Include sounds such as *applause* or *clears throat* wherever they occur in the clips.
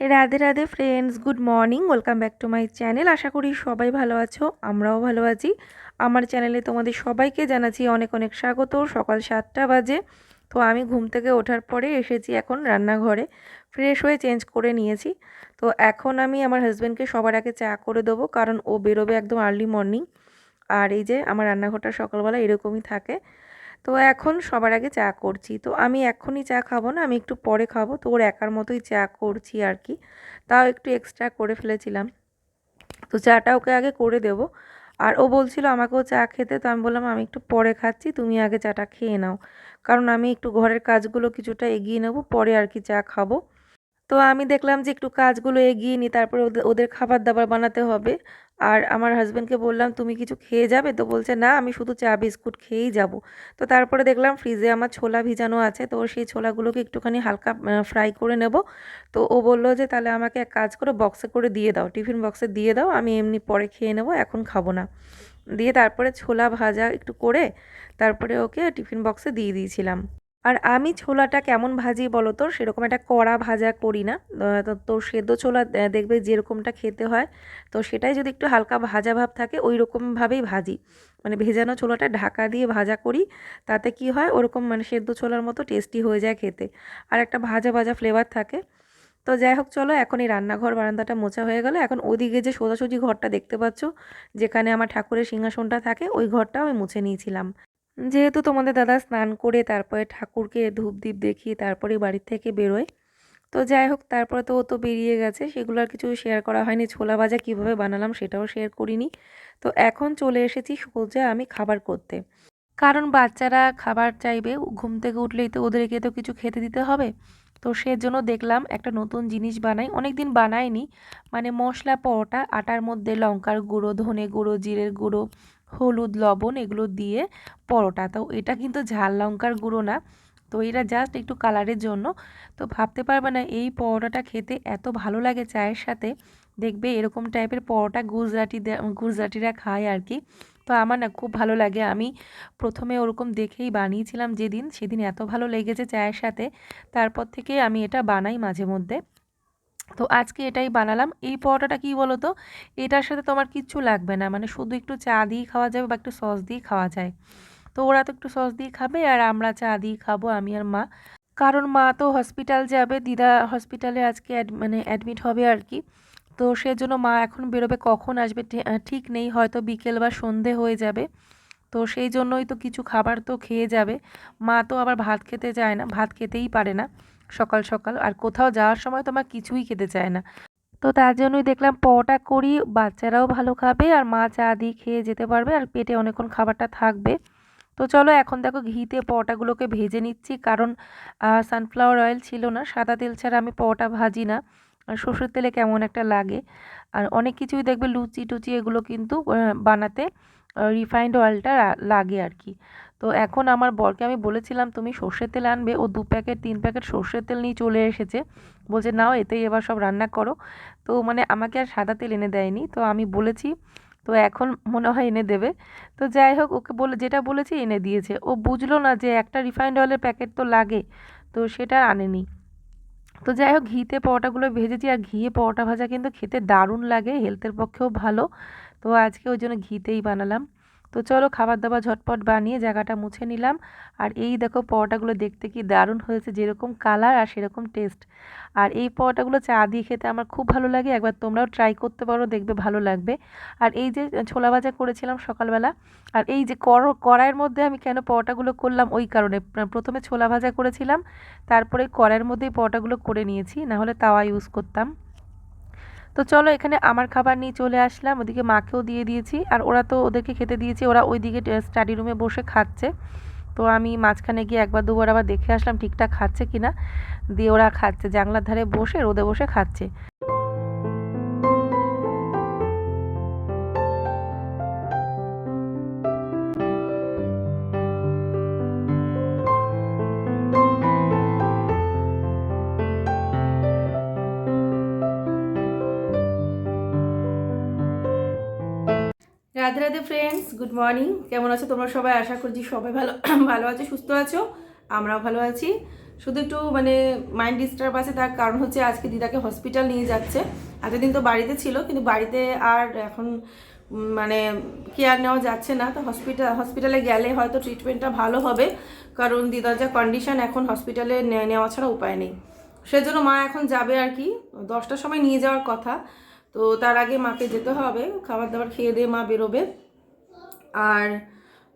Radhe Radhe friends good morning welcome back to my channel আশা করি সবাই ভালো আছো, আমরাও ভালো আছি। আমার চ্যানেলে তোমাদের সবাইকে জানাচ্ছি অনেক অনেক স্বাগত। সকাল সাতটা বাজে, তো আমি ঘুম থেকে ওঠার পরে এসেছি এখন রান্নাঘরে। ফ্রেশ হয়ে চেঞ্জ করে নিয়েছি। তো এখন আমি আমার হাজব্যান্ডকে সবার আগে চা করে দেবো, কারণ ও বেরোবে একদম আর্লি মর্নিং আর এই যে আমার রান্নাঘরটা সকালবেলা এরকমই থাকে। তো এখন সবার আগে চা করছি। তো আমি এখনই চা খাব না, আমি একটু পরে খাব। তো ওর একার মতোই চা করছি আর কি। তাও একটু এক্সট্রা করে ফেলেছিলাম। তো চাটা ওকে আগে করে দেবো। আর ও বলছিল আমাকেও চা খেতে, তো আমি বললাম, আমি একটু পরে খাচ্ছি, তুমি আগে চাটা খেয়ে নাও। কারণ আমি একটু ঘরের কাজগুলো কিছুটা এগিয়ে নেব, পরে আর কি চা খাব। তো আমি দেখলাম যে একটু কাজগুলো এগিয়ে নিই তারপরে ওদের খাবার দাবার বানাতে হবে। আর আমার হাজব্যান্ডকে বললাম, তুমি কিছু খেয়ে যাবে? তো বলছে, না, আমি শুধু চা, বিস্কুট খেয়েই যাব। তো তারপরে দেখলাম ফ্রিজে আমার ছোলা ভিজানো আছে। তো সেই ছোলাগুলোকে একটুখানি হালকা ফ্রাই করে নেব। তো ও বলল যে, তাহলে আমাকে এক কাজ করে বক্সে করে দিয়ে দাও। টিফিন বক্সে দিয়ে দাও, আমি এমনি পরে খেয়ে নেব, এখন খাব না। দিয়ে তারপরে ছোলা ভাজা একটু করে তারপরে ওকে টিফিন বক্সে দিয়ে দিয়েছিলাম। আর আমি ছোলাটা কেমন ভাজি বলো তো সেরকম একটা কড়া ভাজা করি না। তো সেদ্ধ ছোলা দেখবে যেরকমটা খেতে হয়। তো সেটাই যদি একটু হালকা ভাজা ভাব থাকে ওই রকমভাবেই ভাজি। মানে ভেজানো ছোলাটা ঢাকা দিয়ে ভাজা করি, তাতে কি হয়? ওরকম মানে সেদ্ধ ছোলার মতো টেস্টি হয়ে যায় খেতে। আর একটা ভাজা ভাজা ফ্লেভার থাকে। তো যাই হোক, চলো এখন এই রান্নাঘর বারান্দাটা মোছা হয়ে গেল। এখন ওদিকে যে সোজাসুজি ঘরটা দেখতে পাচ্ছ, যেখানে আমার ঠাকুরের সিংহাসনটা থাকে, ওই ঘরটাও আমি মুছে নিয়েছিলাম। যেহেতু তোমাদের দাদা স্নান করে তারপরে ঠাকুরকে ধূপ দ্বীপ দেখিয়ে তারপরে বাড়ির থেকে বেরোয়। তো যাই হোক, তারপরে তো ও তো বেরিয়ে গেছে। সেগুলো আর কিছু শেয়ার করা হয়নি। ছোলা ভাজা কীভাবে বানালাম সেটাও শেয়ার করিনি। তো এখন চলে এসেছি সোজা আমি খাবার করতে। কারণ বাচ্চারা খাবার চাইবে, ঘুম থেকে উঠলেই তো ওদেরকে তো কিছু খেতে দিতে হবে। তো সেজন্য দেখলাম একটা নতুন জিনিস বানাই। অনেক দিন বানাইনি। মানে মশলা, পরোটা, আটার মধ্যে লঙ্কার গুঁড়ো, ধনে গুঁড়ো, জিরের গুঁড়ো হলুদ, লবণ এগুলো দিয়ে পরোটা। তো এটা কিন্তু ঝাল লঙ্কার গুঁড়ো না। তো এটা জাস্ট একটু কালারের জন্য। তো ভাবতে পারবে না এই পরোটাটা খেতে এত ভালো লাগে চায়ের সাথে। দেখবে এরকম টাইপের পরোটা গুজরাটি গুজরাটিরা খায় আর কি তো আমার না খুব ভালো লাগে। আমি প্রথমে ওরকম দেখেই বানিয়েছিলাম যেদিন, সেদিন এত ভালো লেগেছে চায়ের সাথে। তারপর থেকে আমি এটা বানাই মাঝে মধ্যে। তো আজকে এটাই বানালাম। এই পরোটাটা কী বলো তো এটার সাথে তোমার কিচ্ছু লাগবে না। মানে শুধু একটু চা দিয়ে খাওয়া যাবে বা একটু সস দিয়ে খাওয়া যায়। তো ওরা তো একটু সস দিয়ে খাবে আর আমরা চা দিয়ে খাব, আমি আর মা। কারণ মা তো হসপিটাল যাবে, দিদা হসপিটালে আজকে মানে অ্যাডমিট হবে আর কি। তো সেজন্য মা এখন বেরোবে কখন আসবে ঠিক নেই। হয়তো বিকেল বা সন্ধে হয়ে যাবে। তো সেই জন্যই তো কিছু খাবার তো খেয়ে যাবে। মা তো আবার ভাত খেতে চায় না, ভাত খেতেই পারে না। সকাল সকাল। আর কোথাও যাওয়ার সময় তো মা কিছুই খেতে চায় না। তো তার জন্যই দেখলাম পটা করি, বাচ্চারাও ভালো খাবে আর মা চা দিয়ে খেয়ে যেতে পারবে আর পেটে অনেকক্ষণ খাবারটা থাকবে। তো চলো এখন দেখো ঘিতে পটাগুলোকে ভেজে নিচ্ছি কারণ সানফ্লাওয়ার অয়েল ছিল না, সাদা তেল ছাড়া আমি পটা ভাজি না। আর সর্ষের তেলে কেমন একটা লাগে। আর অনেক কিছুই দেখবে লুচি টুচি এগুলো কিন্তু বানাতে রিফাইন্ড অয়েলটা লাগে আর কি। তো এখন আমার বরকে আমি বলেছিলাম, তুমি সর্ষের তেল আনবে। ও দু প্যাকেট, তিন প্যাকেট সর্ষের তেল নিয়ে চলে এসেছে। বলছে, নাও, এতেই এবার সব রান্না করো। তো মানে আমাকে আর সাদা তেল এনে দেয়নি। তো আমি বলেছি, তো এখন মনে হয় এনে দেবে। তো যাই হোক, ওকে বলে, যেটা বলেছি এনে দিয়েছে। ও বুঝলো না যে একটা রিফাইন্ড অয়েলের প্যাকেট তো লাগে, তো সেটা আনেনি। তো যাই হোক, ঘিতে পরোটাগুলো ভেজেছি, আর ঘিয়ে পরোটা ভাজা কিন্তু খেতে দারুণ লাগে, হেলথের পক্ষেও ভালো। তো আজকে ওই জন্য ঘিতেই বানালাম। তো চলো খাবার দাবার ঝটপট বানিয়ে জায়গাটা মুছে নিলাম। আর এই দেখো পরোটাগুলো দেখতে কি দারুণ হয়েছে, যেরকম কালার আর সেরকম টেস্ট। আর এই পরোটাগুলো চা দিয়ে খেতে আমার খুব ভালো লাগে, একবার তোমরাও ট্রাই করতে পারো, দেখবে ভালো লাগবে। আর এই যে ছোলা ভাজা করেছিলাম সকালবেলা, আর এই যে কর, কড়াইয়ের মধ্যে আমি কেন পরোটাগুলো করলাম ওই কারণে। প্রথমে ছোলা ভাজা করেছিলাম, তারপরে কড়াইয়ের মধ্যেই পরোটাগুলো করে নিয়েছি, নাহলে তাওয়া ইউজ করতাম। তো চলো এখানে আমার খাবার নিয়ে চলে আসলাম, ওদিকে মাকেও দিয়ে দিয়েছি, আর ওরা তো ওদেরকে খেতে দিয়েছি, ওরা ওইদিকে স্টাডি রুমে বসে খাচ্ছে। তো আমি মাঝখানে গিয়ে একবার দুবার আবার দেখে আসলাম ঠিকঠাক খাচ্ছে কিনা। দিয়ে ওরা খাচ্ছে, জানলার ধারে বসে রোদে বসে খাচ্ছে। Radhe Radhe friends good morning কেমন আছো তোমরা সবাই? আশা করছি সবাই ভালো *clears throat* ভালো আছো, সুস্থ আছো, আমরাও ভালো আছি। শুধু একটু মানে মাইন্ড ডিস্টার্ব আছে, তার কারণ হচ্ছে আজকে দিদাকে হসপিটাল নিয়ে যাচ্ছে। এতদিন তো বাড়িতে ছিল, কিন্তু বাড়িতে আর এখন মানে কেয়ার নেওয়া যাচ্ছে না। তো হসপিটাল হসপিটালে গেলে হয়তো ট্রিটমেন্টটা ভালো হবে, কারণ দিদার যা কন্ডিশন এখন হসপিটালে নেওয়া ছাড়া উপায় নেই। সেজন্য মা এখন যাবে আর কি, দশটার সময় নিয়ে যাওয়ার কথা। তো তার আগে মাকে যেতে হবে খাবার দাবার খেয়ে দিয়ে মা বেরোবে। আর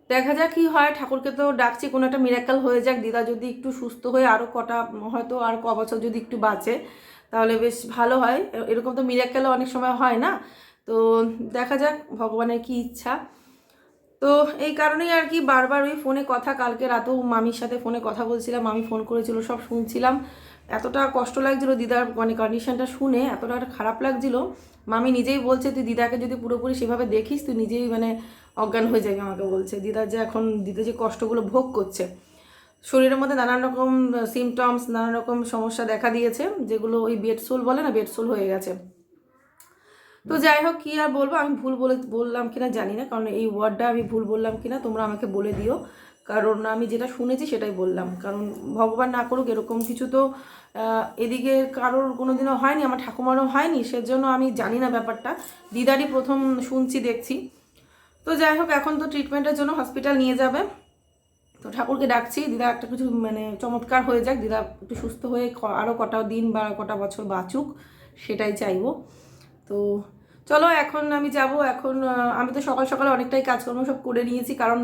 দেখা যাক কি হয়, ঠাকুরকে তো ডাকছি, কোনো একটা মিরাক্কেল হয়ে যাক। দিদা যদি একটু সুস্থ হয়ে আরও কটা, হয়তো আর ক বছর যদি একটু বাঁচে, তাহলে বেশ ভালো হয়। এরকম তো মিরাক্কেলও অনেক সময় হয় না। তো দেখা যাক ভগবানের কি ইচ্ছা। তো এই কারণেই আর কি বারবার ওই ফোনে কথা, কালকে রাতেও মামির সাথে ফোনে কথা বলছিলাম, মামি ফোন করেছিল, সব শুনছিলাম। এতটা কষ্ট লাগছিল দিদার মানে কন্ডিশনটা শুনে এতটা খারাপ লাগছিল। মামি নিজেই বলছে, তুই দিদাকে যদি পুরোপুরি সেভাবে দেখিস, তুই নিজেই মানে অজ্ঞান হয়ে যাবি, আমাকে বলছে। দিদা যে এখন, দিদা যে কষ্টগুলো ভোগ করছে। শরীরের মধ্যে নানান রকম সিমটমস নানান রকম সমস্যা দেখা দিয়েছে, যেগুলো ওই বেডসোল বলে না বেডসোল হয়ে গেছে। তো যাই হোক, কী আর বলব? আমি ভুল বলে, বললাম কিনা জানি না, কারণ এই ওয়ার্ডটা আমি ভুল বললাম কিনা, তোমরা আমাকে বলে দিও। কারণ আমি যেটা শুনেছি সেটাই বললাম। কারণ ভগবান না করুক এরকম কিছু তো এদিকে কারোর কোনো দিনও হয়নি, আমার ঠাকুমারও হয়নি, সেজন্য আমি জানি না ব্যাপারটা। দিদারই প্রথম শুনছি, দেখছি। তো যাই হোক, এখন তো ট্রিটমেন্টের জন্য হসপিটাল নিয়ে যাবে। তো ঠাকুরকে ডাকছি, দিদা একটা কিছু মানে চমৎকার হয়ে যাক, দিদা একটু সুস্থ হয়ে আরও কটা দিন বা কটা বছর বাঁচুক, সেটাই চাইব। তো চলো, এখন আমি যাব, এখন আমি তো সকাল সকালে অনেকটাই কাজকর্ম সব করে নিয়েছি, কারণ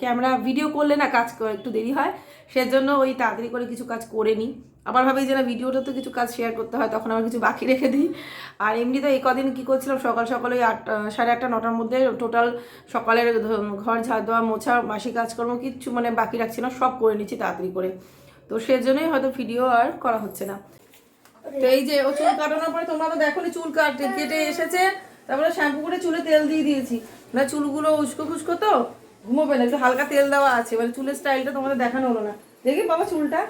ক্যামেরা ভিডিও করলে না কাজ একটু দেরি হয়, সেজন্য ওই তাড়াতাড়ি করে কিছু কাজ করে নিই। আবার ভাবি যে না ভিডিওটা তো কিছু কাজ শেয়ার করতে হয়, তখন আবার কিছু বাকি রেখে দিই। আর এমনিতে এই কদিন কী করছিলাম, সকাল সকালে ওই আটটা, সাড়ে আটটা, নটার মধ্যে টোটাল সকালের ঘর ঝাড় দেওয়া, মোছা মাসি কাজকর্ম কিচ্ছু মানে বাকি রাখছি না, সব করে নিচ্ছি তাড়াতাড়ি করে। তো সেজন্যই হয়তো ভিডিও আর করা হচ্ছে না। তো এই যে ও চুল কাটানোর পরে তোমরা তো দেখো চুল কাটে কেটে এসেছে। তারপরে শ্যাম্পু করে চুলে তেল দিয়ে দিয়েছি। না চুলগুলো উস্কো খুস্কো তো? ঘুমোবে না একটু হালকা তেল দেওয়া আছে। মানে চুলের স্টাইলটা তোমাদের দেখানো হলো না। দেখি বাবা চুলটা।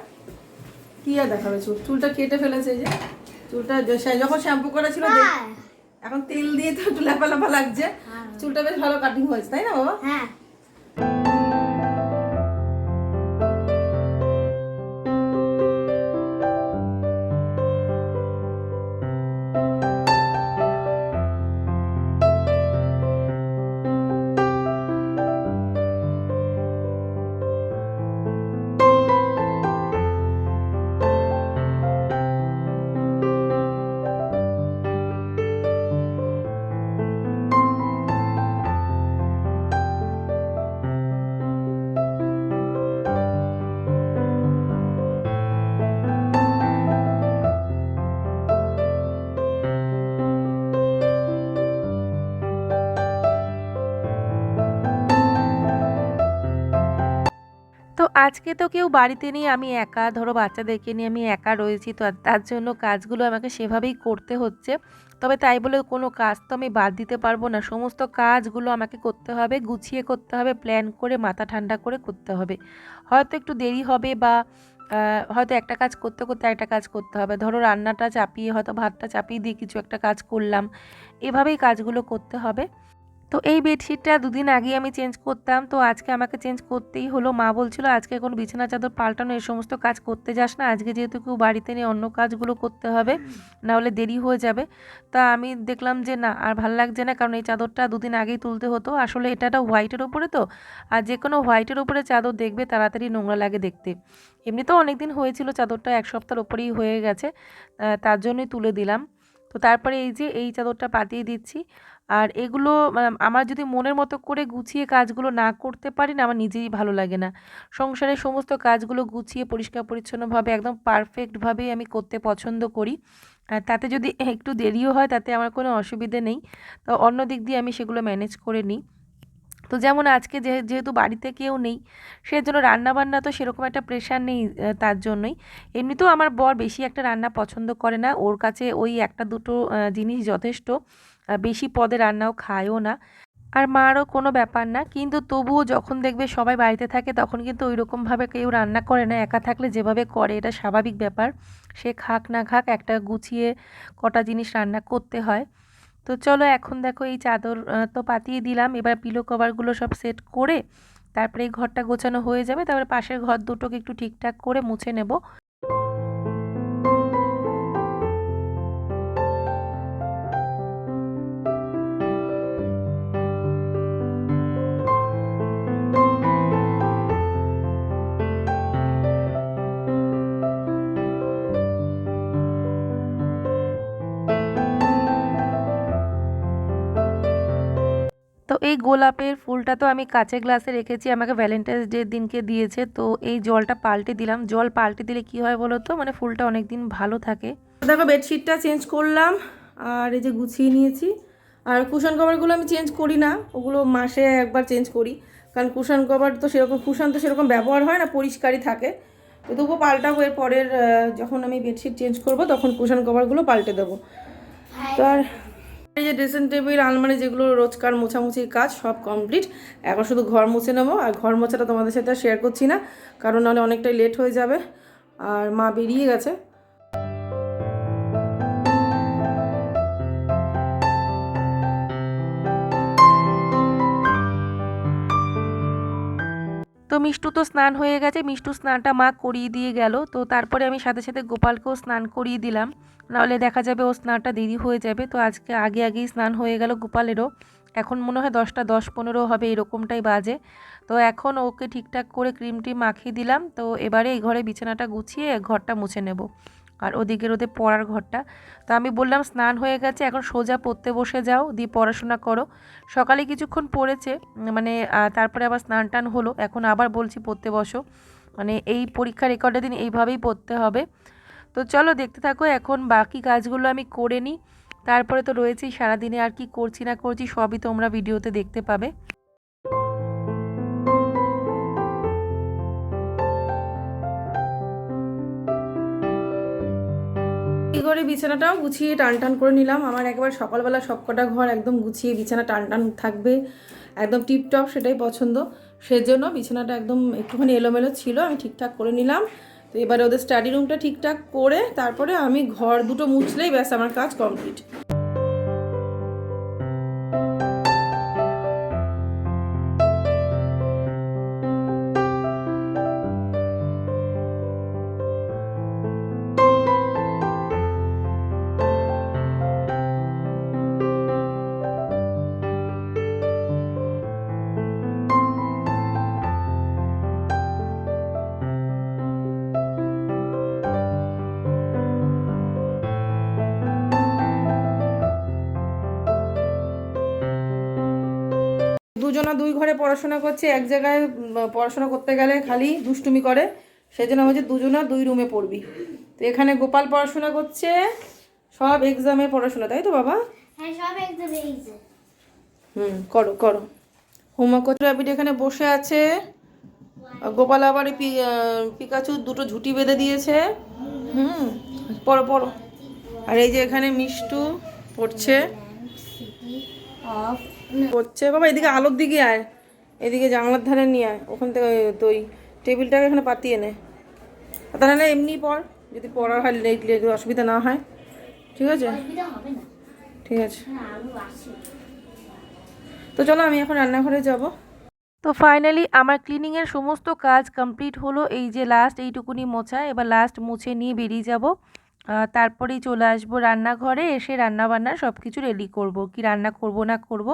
কি আর দেখাবে চুল? চুলটা কেটে ফেলেছে যে। চুলটা যখন শ্যাম্পু করা ছিল এখন তেল দিয়ে তো একটু লেপা লেপা লাগছে চুলটা বেশ ভালো কাটিং হয়েছে তাই না বাবা? হ্যাঁ। আজকে তো কেউ বাড়িতে নেই, আমি একা। ধরো বাচ্চাদেরকে নিয়ে আমি একা রয়েছি, তো তার জন্য কাজগুলো আমাকে সেভাবেই করতে হচ্ছে। তবে তাই বলে কোনো কাজ তো আমি বাদ দিতে পারব না। সমস্ত কাজগুলো আমাকে করতে হবে, গুছিয়ে করতে হবে প্ল্যান করে, মাথা ঠান্ডা করে করতে হবে। হয়তো একটু দেরি হবে বা হয়তো একটা কাজ করতে করতে একটা কাজ করতে হবে। ধরো রান্নাটা চাপিয়ে, হয়তো ভাতটা চাপিয়ে দিয়ে কিছু একটা কাজ করলাম। এভাবেই কাজগুলো করতে হবে। তো এই বেডশিটটা দুদিন আগে আমি চেঞ্জ করতাম। তো আজকে আমাকে চেঞ্জ করতেই হলো। মা বলছিল, আজকে কোনো বিছানা, চাদর পাল্টানো এই সমস্ত কাজ করতে যাস না। আজকে যেহেতু কেউ বাড়িতে নিয়ে অন্য কাজগুলো করতে হবে। না হলে দেরি হয়ে যাবে। তা আমি দেখলাম যে, না, আর ভালো লাগছে না। কারণ এই চাদরটা দুদিন আগেই তুলতে হতো। আসলে এটা একটা হোয়াইটের ওপরে তো। আর যে কোনো হোয়াইটের ওপরে চাদর দেখবে, তাড়াতাড়ি নোংরা লাগে দেখতে। এমনিতেও অনেক দিন হয়েছিল চাদরটা, এক সপ্তাহের ওপরেই হয়ে গেছে। তার জন্যই তুলে দিলাম। তো তারপরে এই যে, এই চাদরটা পাতিয়ে দিচ্ছি। আর এগুলো আমার যদি মনের মতো করে গুছিয়ে কাজগুলো না করতে পারি না, আমার নিজেই ভালো লাগে না। সংসারের সমস্ত কাজগুলো গুছিয়ে, পরিষ্কার, পরিচ্ছন্নভাবে, একদম পারফেক্টভাবেই আমি করতে পছন্দ করি। আর তাতে যদি একটু দেরিও হয়, তাতে আমার কোনো অসুবিধে নেই। তো অন্য দিক দিয়ে আমি সেগুলো ম্যানেজ করে নিই। তো যেমন আজকে যেহেতু বাড়িতে কেউ নেই, সেজন্য রান্নাবান্না তো সেরকম একটা প্রেশার নেই তার জন্যই। এমনিতেও আমার বর বেশি একটা রান্না পছন্দ করে না। ওর কাছে ওই একটা দুটো জিনিস যথেষ্ট। বেশি পদে রান্নাও খায়ও না। আর মারও কোনো ব্যাপার না, কিন্তু তবুও যখন দেখবে সবাই বাড়িতে থাকে, তখন কিন্তু ওই রকমভাবে কেউ রান্না করে না। একা থাকলে যেভাবে করে, এটা স্বাভাবিক ব্যাপার। সে খাক না খাক, একটা গুছিয়ে কটা জিনিস রান্না করতে হয়। তো চলো এখন দেখো এই চাদর তো পাতিয়ে দিলাম। এবার পিলো কভারগুলো সব সেট করে, তারপরে এই ঘরটা গোছানো হয়ে যাবে। তারপরে পাশের ঘর দুটোকে একটু ঠিকঠাক করে মুছে নেব। এই গোলাপের ফুলটা তো আমি কাঁচের গ্লাসে রেখেছি, আমাকে ভ্যালেন্টাইন্স ডে দিনকে দিয়েছে, তো এই জলটা পাল্টে দিলাম। জল পাল্টে দিলে কি হয় বলো তো? মানে ফুলটা অনেক দিন ভালো থাকে। দেখো, বেডশিটটা চেঞ্জ করলাম, আর এই যে গুছিয়ে নিয়েছি। আর কুশন কভারগুলো আমি চেঞ্জ করি না, ওগুলো মাসে একবার চেঞ্জ করি। কারণ কুশন কভার তো সেরকম, কুশন তো সেরকম ব্যবহার হয় না, পরিষ্কারই থাকে। তো তবুও পাল্টাবো এর পরের যখন আমি বেডশিট চেঞ্জ করব, তখন কুশন কভারগুলো পাল্টে দেবো। তো আর এই যে ড্রেসিং টেবিল আলমারি যেগুলো রোজকার মোছামুছির কাজ, সব কমপ্লিট এখন শুধু ঘর মুছে নেব, আর ঘর মোছাটা তোমাদের সাথে শেয়ার করছি না, কারণ নাহলে অনেকটাই লেট হয়ে যাবে। আর মা বেরিয়ে গেছে। মিষ্টু তো স্নান হয়ে গেছে, মিষ্টু স্নানটা মা করিয়ে দিয়ে গেল। তো তারপরে আমি সাথে সাথে গোপালকেও স্নান করিয়ে দিলাম। নাহলে দেখা যাবে ও স্নানটা দেরি হয়ে যাবে। তো আজকে আগে আগেই স্নান হয়ে গেল গোপালেরও। এখন মনে হয় দশটা দশ পনেরো হবে, এরকমটাই বাজে। তো এখন ওকে ঠিকঠাক করে ক্রিমটি মাখিয়ে দিলাম। তো এবারে এই ঘরে বিছানাটা গুছিয়ে ঘরটা মুছে নেব। আর ওদিকের ওদের পড়ার ঘরটা। তো আমি বললাম, স্নান হয়ে গেছে, এখন সোজা পড়তে বসে যাও, দিয়ে পড়াশোনা করো। সকালে কিছুক্ষণ পড়েছে মানে তারপরে আবার স্নান টান হলো। এখন আবার বলছি, পড়তে বসো। মানে এই পরীক্ষা রেকর্ডের দিন এইভাবেই পড়তে হবে। তো চলো, দেখতে থাকো, এখন বাকি কাজগুলো আমি করে নিই। তারপরে তো রয়েছেই, সারাদিনে আর কি করছি না করছি, সবই তোমরা ভিডিওতে দেখতে পাবে। এই ঘরে বিছানাটাও গুছিয়ে টান টান করে নিলাম। আমার একবার সকালবেলা সবকটা ঘর একদম গুছিয়ে বিছানা টান টান থাকবে। একদম টিপটপ সেটাই পছন্দ। সেজন্য বিছানাটা একদম একটুখানি এলোমেলো ছিল, আমি ঠিকঠাক করে নিলাম। তো এবারে ওদের স্টাডি রুমটা ঠিকঠাক করে তারপরে আমি ঘর দুটো মুছলেই ব্যাস আমার কাজ কমপ্লিট দুজনা দুই ঘরে পড়াশোনা করছে এক জায়গায় পড়াশোনা করতে গেলে খালি দুষ্টুমি করে সেই জন্য হচ্ছে দুজনা দুই রুমে পড়বি। তো এখানে গোপাল পড়াশোনা করছে সব এক্সামে পড়াশোনা তাই তো বাবা? হ্যাঁ সব হুম করো করো। হোমওয়ার্ক করতে রাবিট এখানে বসে আছে। গোপাল আবার পিকাচু দুটো ঝুটি বেঁধে দিয়েছে। হুম পড়ো পড়ো। আর এই যে এখানে মিষ্টু পড়ছে। অফ পড়ছে বাবা এদিকে আলোর দিকে আয়। এদিকে জানলার ধারে নিয়ে আয়। ওখান থেকে ওই- তো ওই টেবিলটাকে এখানে পাতিয়ে নে। তাহলে এমনি পড়। যদি পড়ার হয় লেট লেট অসুবিধা না হয়। ঠিক আছে? অসুবিধা হবে না। ঠিক আছে। আছে। তো চলো আমি এখন রান্নাঘরে যাব। তো ফাইনালি আমার ক্লিনিংয়ের সমস্ত কাজ কমপ্লিট হলো। এই যে লাস্ট এইটুকুনি মোছা এবার লাস্ট মুছে নিয়ে বেরিয়ে যাব। তারপরেই চলে আসব রান্নাঘরে, এসে রান্না বান্না সব কিছু রেডি করব। কি রান্না করব না করব।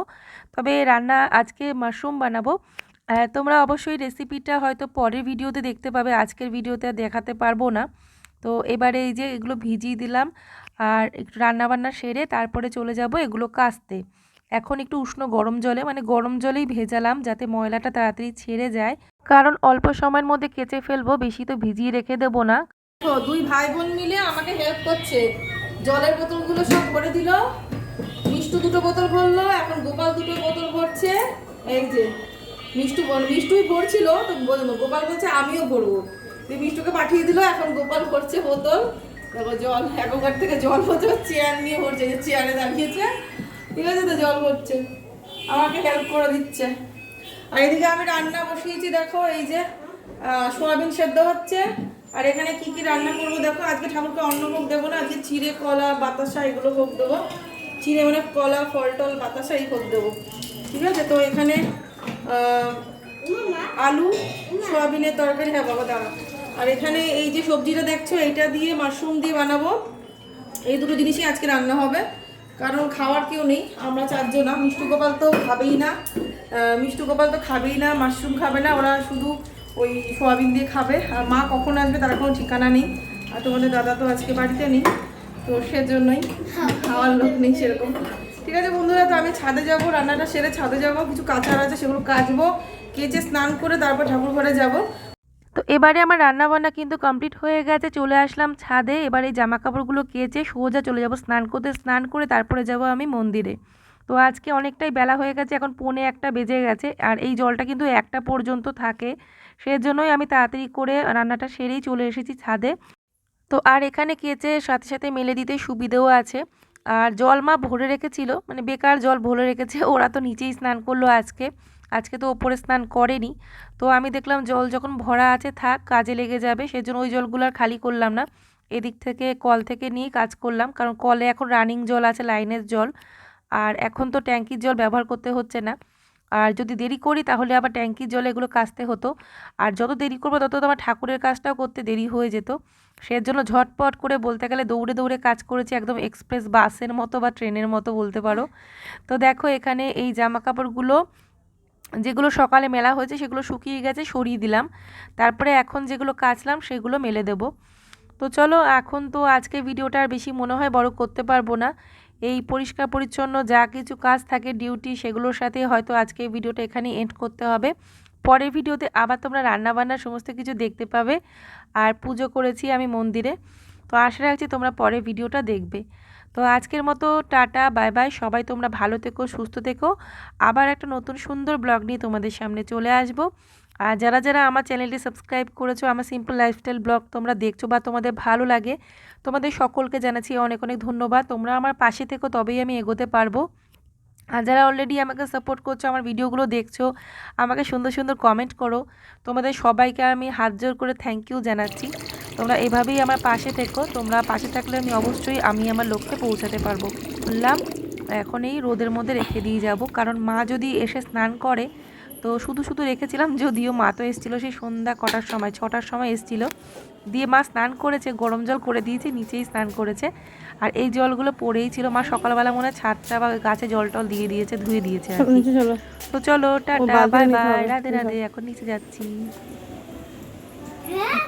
তবে রান্না আজকে মাশরুম বানাবো। তোমরা অবশ্যই রেসিপিটা হয়তো পরের ভিডিওতে দেখতে পাবে, আজকের ভিডিওতে দেখাতে পারব না। তো এবারে এই যে এগুলো ভিজিয়ে দিলাম, আর একটু রান্নাবান্না সেরে তারপরে চলে যাব এগুলো কাচতে এখন একটু উষ্ণ গরম জলে মানে গরম জলেই ভেজালাম যাতে ময়লাটা তাড়াতাড়ি ছেড়ে যায়। কারণ অল্প সময়ের মধ্যে কেচে ফেলব, বেশি তো ভিজিয়ে রেখে দেবো না। দুই ভাই বোন মিলে আমাকে হেল্প করছে। জলের বোতলগুলো সব ভরে দিল। মিষ্টু দুটো বোতল ভরলো, এখন গোপাল দুটো বোতল ভরছে। এই যে, মিষ্টু মিষ্টুই ভরছিল, তো বল- গোপাল বলছে, আমিও ভরবো। তুই মিষ্টুকে পাঠিয়ে দিল, এখন গোপাল ভরছে বোতল। দেখো, জল একবার থেকে জল ভরছে চেয়ার নিয়ে ভরছে, যে চেয়ারে দাঁড়িয়েছে। ঠিক আছে তো, জল ভরছে। আমাকে হেল্প করে দিচ্ছে। আর এদিকে আমি রান্না বসিয়েছি, দেখো, এই যে সোয়াবিন সেদ্ধ হচ্ছে। আর এখানে কি কি রান্না করব দেখো? আজকে ঠাকুরকে অন্ন ভোগ দেবো না, আজকে চিড়ে কলা, বাতাসা এগুলো ভোগ দেবো। চিড়ে মানে কলা, ফল টল, বাতাসা এই ভোগ দেবো। ঠিক আছে? তো এখানে আলু, সোয়াবিনের তরকারি হ্যাঁ বাবা, দাঁড়া। আর এখানে এই যে সবজিটা দেখছ, এইটা দিয়ে মাশরুম দিয়ে বানাবো। এই দুটো জিনিসই আজকে রান্না হবে। কারণ খাওয়ার কেউ নেই, আমরা চারজন। মিষ্টু গোপাল তো খাবেই না। মিষ্টু গোপাল তো খাবেই না, মাশরুম খাবে না। ওরা শুধু ওই সোয়াবিন দিয়ে খাবে। আর মা কখন আসবে তার কোনো ঠিকানা নেই। আর তোমাদের দাদা তো আজকে বাড়িতে নেই। তো সেজন্যই খাওয়ার লোক নেই সেরকম। ঠিক আছে বন্ধুরা, তো আমি ছাদে যাব, রান্নাটা সেরে ছাদে যাব। কিছু কাঁচার আছে সেগুলো কাচবো, কেচে স্নান করে তারপর ঠাকুর ঘরে যাব। তো এবারে আমার রান্না বান্না কিন্তু কমপ্লিট হয়ে গেছে, চলে আসলাম ছাদে। এবারে জামা কাপড়গুলো কেচে সোজা চলে যাব, স্নান করতে স্নান করে তারপরে যাব আমি মন্দিরে। তো আজকে অনেকটাই বেলা হয়ে গেছে, এখন পৌনে একটা বেজে গেছে। আর এই জলটা কিন্তু একটা পর্যন্ত থাকে। সেজন্যই আমি তাড়াতাড়ি করে রান্নাটা সেরেই চলে এসেছি ছাদে। তো আর এখানে কেচে সাথে সাথে মেলে দিতে সুবিধেও আছে। আর জল মা ভরে রেখেছিল মানে বেকার জল ভরে রেখেছে, ওরা তো নিচেই স্নান করল আজকে। আজকে তো ওপরে স্নান করেনি। তো আমি দেখলাম জল যখন ভরা আছে থাক, কাজে লেগে যাবে, সেজন্য ওই জলগুলো আর খালি করলাম না। এদিক থেকে, কল থেকে নিয়ে কাজ করলাম, কারণ কলে এখন রানিং জল আছে, লাইনের জল। আর এখন তো ট্যাঙ্কির জল ব্যবহার করতে হচ্ছে না। আর যদি দেরি করি তাহলে আবার ট্যাঙ্কির জলে এগুলো কাচতে হতো। আর যত দেরি করব তত তো আমার ঠাকুরের কাজটাও করতে দেরি হয়ে যেত। সেজন্য ঝটপট করে বলতে গেলে দৌড়ে দৌড়ে কাজ করেছি একদম এক্সপ্রেস বাসের মতো বা ট্রেনের মতো বলতে পারো। তো দেখো এখানে এই জামা কাপড়গুলো যেগুলো সকালে মেলা হয়েছে সেগুলো শুকিয়ে গেছে, সরিয়ে দিলাম। তারপরে এখন যেগুলো কাচলাম সেগুলো মেলে দেব। তো চলো এখন তো আজকে ভিডিওটা আর বেশি মনে হয় বড় করতে পারব না। এই পরিষ্কার পরিচ্ছন্ন যা কিছু কাজ থাকে ডিউটি সেগুলোর সাথে হয়তো আজকে ভিডিওটা এখানে এন্ড করতে হবে। পরের ভিডিওতে আবার তোমরা রান্নাবান্নার সমস্ত কিছু দেখতে পাবে আর পুজো করেছি আমি মন্দিরে। তো আশা রাখছি তোমরা পরের ভিডিওটা দেখবে। তো আজকের মতো টাটা, বাই বাই, সবাই তোমরা ভালো থেকো, সুস্থ থেকো। আবার একটা নতুন সুন্দর ব্লগ নিয়ে তোমাদের সামনে চলে আসব। আর যারা যারা আমার চ্যানেলটি সাবস্ক্রাইব করেছ, আমার সিম্পল লাইফস্টাইল ব্লগ তোমরা দেখছ বা তোমাদের ভালো লাগে, তোমাদের সকলকে জানাচ্ছি অনেক অনেক ধন্যবাদ। তোমরা আমার পাশে থেকো, তবেই আমি এগোতে পারব। আর যারা অলরেডি আমাকে সাপোর্ট করছ, আমার ভিডিওগুলো দেখছ, আমাকে সুন্দর সুন্দর কমেন্ট করো, তোমাদের সবাইকে আমি হাত জোর করে থ্যাংক ইউ জানাচ্ছি। তোমরা এভাবেই আমার পাশে থেকো, তোমরা পাশে থাকলে আমি অবশ্যই আমি আমার লক্ষ্যে পৌঁছাতে পারব। বললাম, এখন এই রোদের মধ্যে রেখে দিয়ে যাব, কারণ মা যদি এসে স্নান করে তো শুধু শুধু রেখেছিলাম যদিও মা তো এসেছিল সেই সন্ধ্যা কটার সময় ছটার সময় এসেছিল। দিয়ে মা স্নান করেছে গরম জল করে দিয়েছে নিচেই স্নান করেছে। আর এই জলগুলো পড়েই ছিল মা সকালবেলা মনে হয় ছাদটা বা গাছে জল টল দিয়ে দিয়েছে ধুয়ে দিয়েছে চলো। তো চলো tata bye bye Radhe Radhe এখন নিচে যাচ্ছি। হ্যাঁ?